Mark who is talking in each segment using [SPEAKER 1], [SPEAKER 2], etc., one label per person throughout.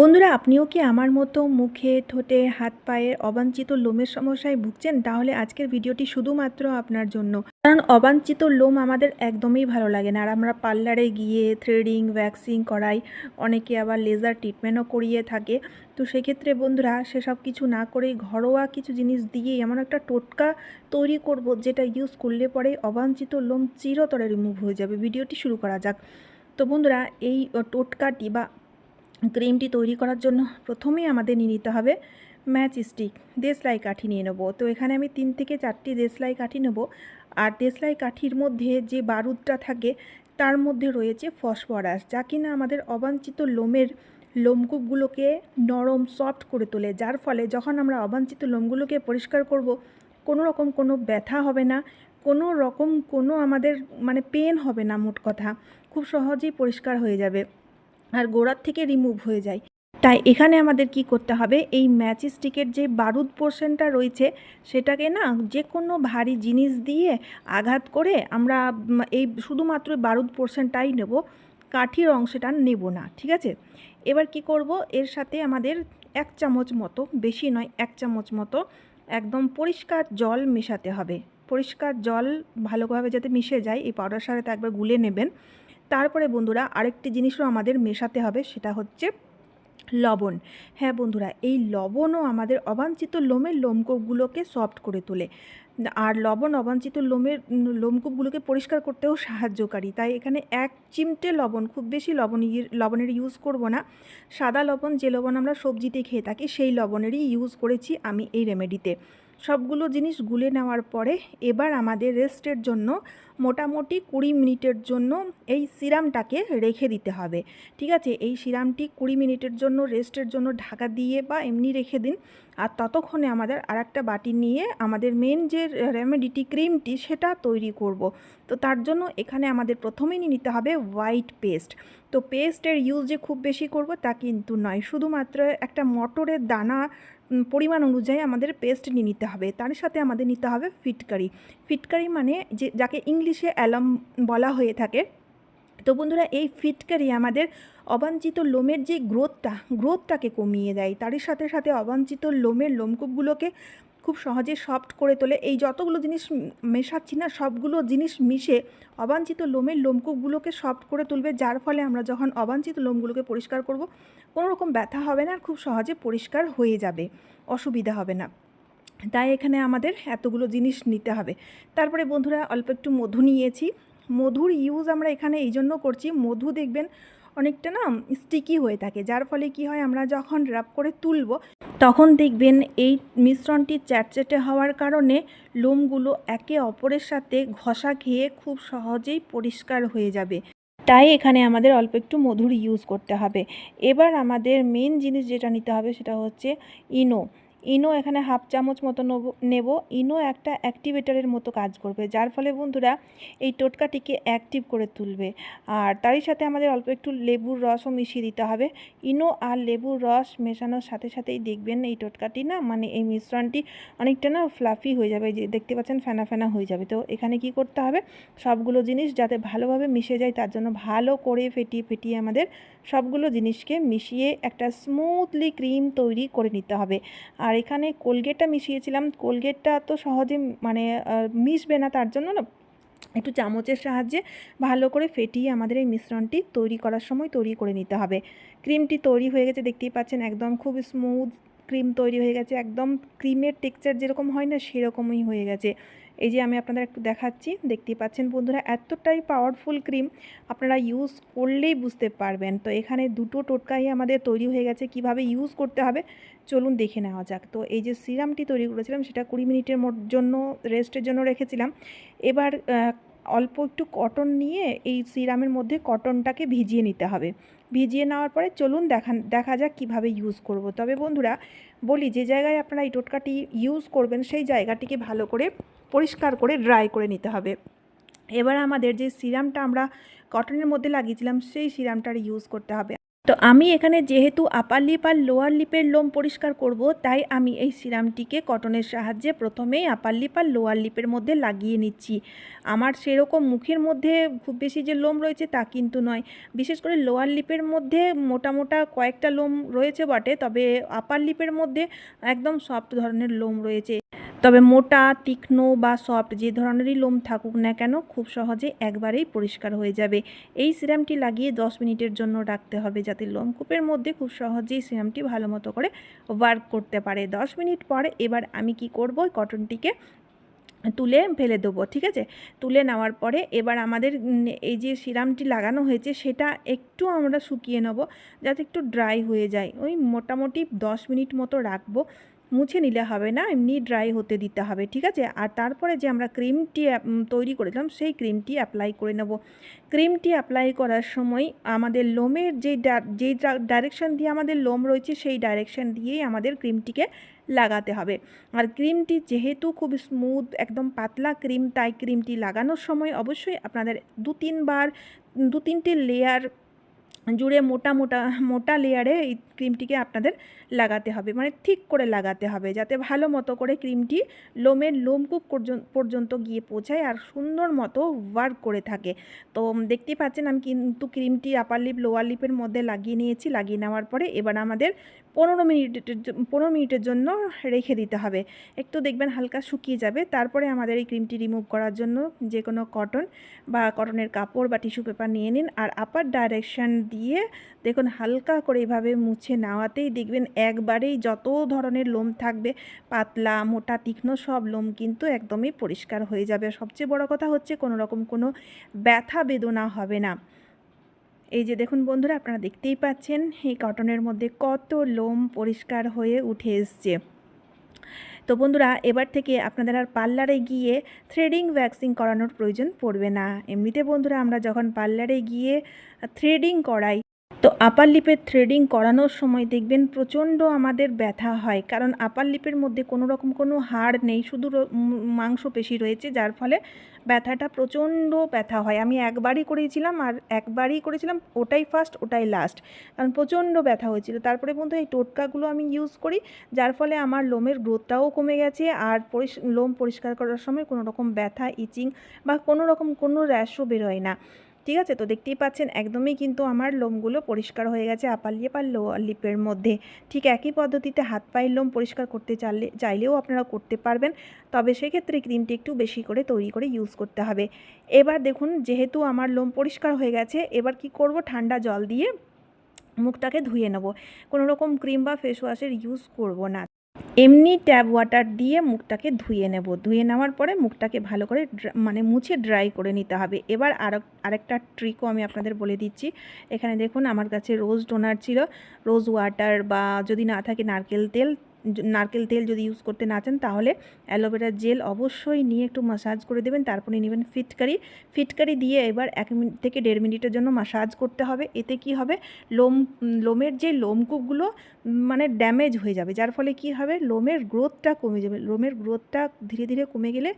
[SPEAKER 1] বন্ধুরা, আপনিও কি আমার মতো মুখে, ঠোঁটে, হাত পায়ে অবাঞ্ছিত লোমের সমস্যায় ভুগছেন? তাহলে আজকের ভিডিওটি শুধুমাত্র আপনার জন্য। কারণ অবাঞ্ছিত লোম আমাদের একদমই ভালো লাগে না। আর আমরা পার্লারে গিয়ে থ্রেডিং, ভ্যাক্সিং করাই, অনেকে আবার লেজার ট্রিটমেন্টও করিয়ে থাকে। তো সেক্ষেত্রে বন্ধুরা, সেসব কিছু না করেই ঘরোয়া কিছু জিনিস দিয়েই এমন একটা টোটকা তৈরি করব যেটা ইউজ করলে পরে অবাঞ্ছিত লোম চিরতরে রিমুভ হয়ে যাবে। ভিডিওটি শুরু করা যাক। তো বন্ধুরা, এই টোটকাটি বা ক্রিমটি তৈরি করার জন্য প্রথমেই আমাদের নিয়ে নিতে হবে ম্যাচ স্টিক, দেশলাই কাঠি নিয়ে নেব। তো এখানে আমি তিন থেকে চারটি দেশলাই কাঠি নেব আর দেশলাই কাঠির মধ্যে যে বারুদটা থাকে তার মধ্যে রয়েছে ফসফরাস, যা কিনা আমাদের অবাঞ্ছিত লোমের লোমকূপগুলোকে নরম সফট করে তোলে, যার ফলে যখন আমরা অবাঞ্ছিত লোমগুলোকে পরিষ্কার করব, কোনো রকম কোনো ব্যথা হবে না, কোনো রকম কোনো আমাদের মানে পেন হবে না মোট কথা, খুব সহজেই পরিষ্কার হয়ে যাবে। আর গোড়ার থেকে রিমুভ হয়ে যায়। তাই এখানে আমাদের কি করতে হবে? এই ম্যাচ স্টিকের যে বারুদ পোর্শনটা রয়েছে, সেটাকে না যে কোনো ভারী জিনিস দিয়ে আঘাত করে আমরা এই শুধুমাত্র বারুদ পোর্শনটাই নেব। কাঠির অংশটা নেব না, ঠিক আছে? এবার কি করব? এর সাথে আমাদের এক চামচ মতো, বেশি নয়, এক চামচ মতো একদম পরিষ্কার জল মেশাতে হবে। পরিষ্কার জল ভালোভাবে যাতে মিশে যায়, এই পাউডার সাথে একবার গুলে নেবেন। তারপরে বন্ধুরা আরেকটি জিনিসও আমাদের মেশাতে হবে, সেটা হচ্ছে লবণ। হ্যাঁ বন্ধুরা, এই লবণও আমাদের অবাঞ্ছিত লোমের লোমকূপগুলোকে সফট করে তোলে। আর লবণ অবাঞ্ছিত লোমের লোমকূপগুলোকে পরিষ্কার করতেও সাহায্যকারী। তাই এখানে এক চিমটে লবণ, খুব বেশি লবণ লবণের ইউজ করব না। সাদা লবণ, যে লবণ আমরা সবজিতে খেয়ে থাকি, সেই লবণেরই ইউজ করেছি আমি এই রেমেডিতে সবগুলো জিনিস গুলে নেওয়ার পরে এবার আমাদের রেস্টের জন্য মোটামুটি কুড়ি মিনিটের জন্য এই সিরামটাকে রেখে দিতে হবে। ঠিক আছে? এই সিরামটি কুড়ি মিনিটের জন্য রেস্টের জন্য ঢাকা দিয়ে বা এমনি রেখে দিন। আর ততক্ষণে আমাদের আর একটা বাটি নিয়ে আমাদের মেন যে রেমেডিটি ক্রিমটি সেটা তৈরি করব। তো তার জন্য এখানে আমাদের প্রথমেই নিতে হবে হোয়াইট পেস্ট তো পেস্টের ইউজ যে খুব বেশি করব তা কিন্তু নয়। শুধুমাত্র একটা মটরের দানা পরিমাণ অনুযায়ী আমাদের পেস্ট নিয়ে নিতে হবে। তার সাথে আমাদের নিতে হবে ফিটকারি। ফিটকারি মানে যে, যাকে ইংলিশে অ্যালাম বলা হয়ে থাকে। তো বন্ধুরা, এই ফিটকারি আমাদের অবাঞ্ছিত লোমের যে গ্রোথটা, গ্রোথটাকে কমিয়ে দেয়। তারই সাথে সাথে অবাঞ্ছিত লোমের লোমকূপগুলোকে খুব সহজে সফট করে তোলে। এই যতগুলো জিনিস মেশাচ্ছি না, সবগুলো জিনিস মিশে অবাঞ্ছিত লোমের লোমকূপগুলোকে সফট করে তুলবে। যার ফলে আমরা যখন অবাঞ্ছিত লোমগুলোকে পরিষ্কার করব কোনো রকম ব্যথা হবে না, আর খুব সহজে পরিষ্কার হয়ে যাবে, অসুবিধা হবে না। তাই এখানে আমাদের এতগুলো জিনিস নিতে হবে। তারপরে বন্ধুরা অল্প একটু মধু নিয়েছি। মধুর ইউজ আমরা এখানে এই জন্য করছি, মধু দেখবেন অনেকটা না স্টিকি হয়ে থাকে। যার ফলে কি হয়, আমরা যখন রাব করে তুলব, তখন দেখবেন এই মিশ্রণটি চ্যাটচ্যাটে হওয়ার কারণে লোমগুলো একে অপরের সাথে ঘষা খেয়ে খুব সহজেই পরিষ্কার হয়ে যাবে। তাই এখানে আমাদের অল্প একটু মধুর ইউজ করতে হবে। এবার আমাদের মেন জিনিস যেটা নিতে হবে সেটা হচ্ছে ইনো। ইনো এখানে হাফ চামচ মতো নেব- ইনো একটা অ্যাক্টিভেটারের মতো কাজ করবে, যার ফলে বন্ধুরা এই টোটকাটিকে অ্যাক্টিভ করে তুলবে। আর তারই সাথে আমাদের অল্প একটু লেবুর রসও মিশিয়ে দিতে হবে। ইনো আর লেবুর রস মেশানোর সাথে সাথেই দেখবেন এই টোটকাটি না মানে এই মিশ্রণটি অনেকটা না ফ্লাফি হয়ে যাবে যে দেখতে পাচ্ছেন ফেনা ফেনা হয়ে যাবে। তো এখানে কি করতে হবে? সবগুলো জিনিস যাতে ভালোভাবে মিশে যায়, তার জন্য ভালো করে ফেটিয়ে ফেটিয়ে আমাদের সবগুলো জিনিসকে মিশিয়ে একটা স্মুথলি ক্রিম তৈরি করে নিতে হবে। আর এখানে কোলগেটটা মিশিয়েছিলাম। কোলগেটটা তো সহজে মানে মিশবে না, তার জন্য না একটু চামচের সাহায্যে ভালো করে ফেটিয়ে আমাদের এই মিশ্রণটি তৈরি করার সময় তৈরি করে নিতে হবে। ক্রিমটি তৈরি হয়ে গেছে, দেখতেই পাচ্ছেন, একদম খুব স্মুথ ক্রিম তৈরি হয়ে গেছে, একদম ক্রিমের টেক্সচার যেরকম হয় না সেরকমই হয়ে গেছে। এই যে আমি আপনাদের একটু দেখাচ্ছি, দেখতেই পাচ্ছেন বন্ধুরা, এতটাই পাওয়ারফুল ক্রিম আপনারা ইউজ করলেই বুঝতে পারবেন। তো এখানে দুটো টোটকাই আমাদের তৈরি হয়ে গেছে, কীভাবে ইউজ করতে হবে চলুন দেখে নেওয়া যাক। তো এই যে সিরামটি তৈরি করেছিলাম, সেটা কুড়ি মিনিটের জন্য রেস্টের জন্য রেখেছিলাম। এবার অল্প একটু কটন নিয়ে এই সিরামের মধ্যে কটনটাকে ভিজিয়ে নিতে হবে। ভিজিয়ে নেওয়ার পরে চলুন দেখা দেখা যাক কীভাবে ইউজ করব। তবে বন্ধুরা, বলি যে জায়গায় আপনারা এই টোটকাটি ইউজ করবেন, সেই জায়গাটিকে ভালো করে পরিষ্কার করে ড্রাই করে নিতে হবে। এবার আমাদের যে সিরামটা আমরা কটনের মধ্যে লাগিয়েছিলাম, সেই সিরামটার ইউজ করতে হবে। তো আমি এখানে যেহেতু আপার লিপ আর লোয়ার লিপের লোম পরিষ্কার করব, তাই আমি এই সিরামটিকে কটনের সাহায্যে প্রথমেই আপার লিপ আর লোয়ার লিপের মধ্যে লাগিয়ে নিচ্ছি। আমার সেরকম মুখের মধ্যে খুব বেশি যে লোম রয়েছে তা কিন্তু নয়। বিশেষ করে লোয়ার লিপের মধ্যে মোটা মোটা কয়েকটা লোম রয়েছে বটে, তবে আপার লিপের মধ্যে একদম সফট ধরনের লোম রয়েছে। তবে মোটা, তীক্ষ্ণ বা সফট যে ধরনেরই লোম থাকুক না কেন খুব সহজে একবারেই পরিষ্কার হয়ে যাবে। এই সিরামটি লাগিয়ে 10 মিনিটের জন্য রাখতে হবে যাতে লোমকূপের মধ্যে খুব সহজেই সিরামটি ভালো মতো করে ওয়ার্ক করতে পারে। 10 মিনিট পরে এবার আমি কি করব? কটনটিকে তুলে ফেলে দেবো, ঠিক আছে? তুলে নেওয়ার পরে এবার আমাদের এই যে সিরামটি লাগানো হয়েছে সেটা একটু আমরা শুকিয়ে নেব যাতে একটু ড্রাই হয়ে যায়। ওই মোটামুটি দশ মিনিট মতো রাখব। মুছে নিলে হবে না, এমনি ড্রাই হতে দিতে হবে, ঠিক আছে? আর তারপরে যে আমরা ক্রিমটি তৈরি করেছিলাম, সেই ক্রিমটি অ্যাপ্লাই করে নেব। ক্রিমটি অ্যাপ্লাই করার সময় আমাদের লোমের যে যেই ডাইরেকশান দিয়ে আমাদের লোম রয়েছে, সেই ডাইরেকশান দিয়েই আমাদের ক্রিমটিকে লাগাতে হবে। আর ক্রিমটি যেহেতু খুব স্মুথ একদম পাতলা ক্রিম তাই ক্রিমটি লাগানোর সময় অবশ্যই আপনাদের দু তিনবার দু তিনটে লেয়ার জুড়ে মোটা মোটা মোটা লেয়ারে এই ক্রিমটিকে আপনাদের লাগাতে হবে। মানে ঠিক করে লাগাতে হবে যাতে ভালো মতো করে ক্রিমটি লোমের লোমকূপ পর্যন্ত গিয়ে পৌঁছায় আর সুন্দর মতো ওয়ার্ক করে থাকে। তো দেখতেই পাচ্ছেন আমি কিন্তু ক্রিমটি আপার লিপ লোয়ার লিপের মধ্যে লাগিয়ে নিয়েছি। লাগিয়ে নেওয়ার পরে এবার আমাদের পনেরো মিনিটের পনেরো মিনিটের জন্য রেখে দিতে হবে। একটু দেখবেন হালকা শুকিয়ে যাবে। তারপরে আমাদের এই ক্রিমটি রিমুভ করার জন্য যে কোনো কটন বা কটনের কাপড় বা টিস্যু পেপার নিয়ে নিন। আর আপার ডাইরেকশন দিয়ে দেখুন হালকা করে এভাবে মুছে নেওয়াতেই দেখবেন একবারেই যত ধরনের লোম থাকবে, পাতলা, মোটা, তীক্ষ্ণ সব লোম কিন্তু একদমই পরিষ্কার হয়ে যাবে। সবচেয়ে বড় কথা হচ্ছে কোনো রকম কোনো ব্যথা বেদনা হবে না। এই যে দেখুন বন্ধুরা, আপনারা দেখতেই পাচ্ছেন এই কটনের মধ্যে কত লোম পরিষ্কার হয়ে উঠে এসছে। তো বন্ধুরা, এবার থেকে আপনাদের আর পার্লারে গিয়ে থ্রেডিং ভ্যাক্সিং করানোর প্রয়োজন পড়বে না। এমনিতে বন্ধুরা, আমরা যখন পার্লারে গিয়ে থ্রেডিং করাই তো আপার লিপের থ্রেডিং করানোর সময় দেখবেন প্রচণ্ড আমাদের ব্যথা হয়। কারণ আপার লিপের মধ্যে কোনো রকম কোনো হাড় নেই শুধু উম, মাংসপেশি রয়েছে যার ফলে ব্যথাটা প্রচণ্ড ব্যথা হয়। আমি একবারই করেছিলাম আর একবারই করেছিলাম ওটাই ফার্স্ট ওটাই লাস্ট কারণ প্রচণ্ড ব্যথা হয়েছিল। তারপরে বন্ধু এই টোটকাগুলো আমি ইউজ করি যার ফলে আমার লোমের গ্রোথটাও কমে গেছে আর লোম পরিষ্কার করার সময় কোনো রকম ব্যথা ইচিং বা কোনো রকম কোনো র্যাশও বেরোয় না। ঠিক আছে? তো দেখতেই পাচ্ছেন একদমই কিন্তু আমার লোমগুলো পরিষ্কার হয়ে গেছে আপার লিপ আর লোয়ার লিপের মধ্যে। ঠিক একই পদ্ধতিতে হাত পায়ের লোম পরিষ্কার করতে চাইলে চাইলেও আপনারা করতে পারবেন, তবে সেক্ষেত্রে ক্রিমটি একটু বেশি করে তৈরি করে ইউজ করতে হবে। এবার দেখুন, যেহেতু আমার লোম পরিষ্কার হয়ে গেছে, এবার কি করব? ঠান্ডা জল দিয়ে মুখটাকে ধুয়ে নেব। কোনো রকম ক্রিম বা ফেস ওয়াশের ইউজ করব না। এমনি ট্যাপ ওয়াটার দিয়ে মুখটাকে ধুয়ে নেব। ধুয়ে নেওয়ার পরে মুখটাকে ভালো করে মানে মুছে ড্রাই করে নিতে হবে। এবার আর, আরেকটা ট্রিকও আমি আপনাদের বলে দিচ্ছি। এখানে দেখুন আমার কাছে রোজ ডোনার ছিল। রোজ ওয়াটার বা যদি না থাকে নারকেল তেল নারকেল তেল যদি ইউজ করতে না চান, তাহলে অ্যালোভেরা জেল অবশ্যই নিয়ে একটু মাসাজ করে দেবেন। তারপরে নেবেন ফিটকারি ফিটকারি দিয়ে এবার এক মিনিট থেকে দেড় মিনিটের জন্য মাসাজ করতে হবে। এতে কি হবে? লোম, লোমের যে লোমকূপগুলো মানে ড্যামেজ হয়ে যাবে। যার ফলে কি হবে? লোমের গ্রোথটা কমে যাবে। লোমের গ্রোথটা ধীরে ধীরে কমে গেলে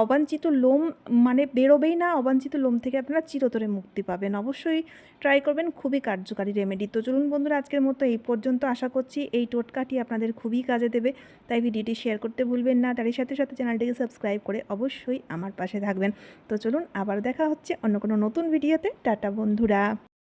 [SPEAKER 1] অবাঞ্ছিত লোম মানে বেরোবেই না, অবাঞ্ছিত লোম থেকে আপনারা চিরতরে মুক্তি পাবেন। অবশ্যই ট্রাই করবেন, খুবই কার্যকারী রেমেডি তো চলুন বন্ধুরা, আজকের মতো এই পর্যন্ত আশা করছি এই টোটকাটি আপনাদের খুবই কাজে দেবে, তাই ভিডিওটি শেয়ার করতে ভুলবেন না। তারই সাথে সাথে চ্যানেলটিকে সাবস্ক্রাইব করে অবশ্যই আমার পাশে থাকবেন। তো চলুন, আবার দেখা হচ্ছে অন্য কোনো নতুন ভিডিওতে টাটা বন্ধুরা।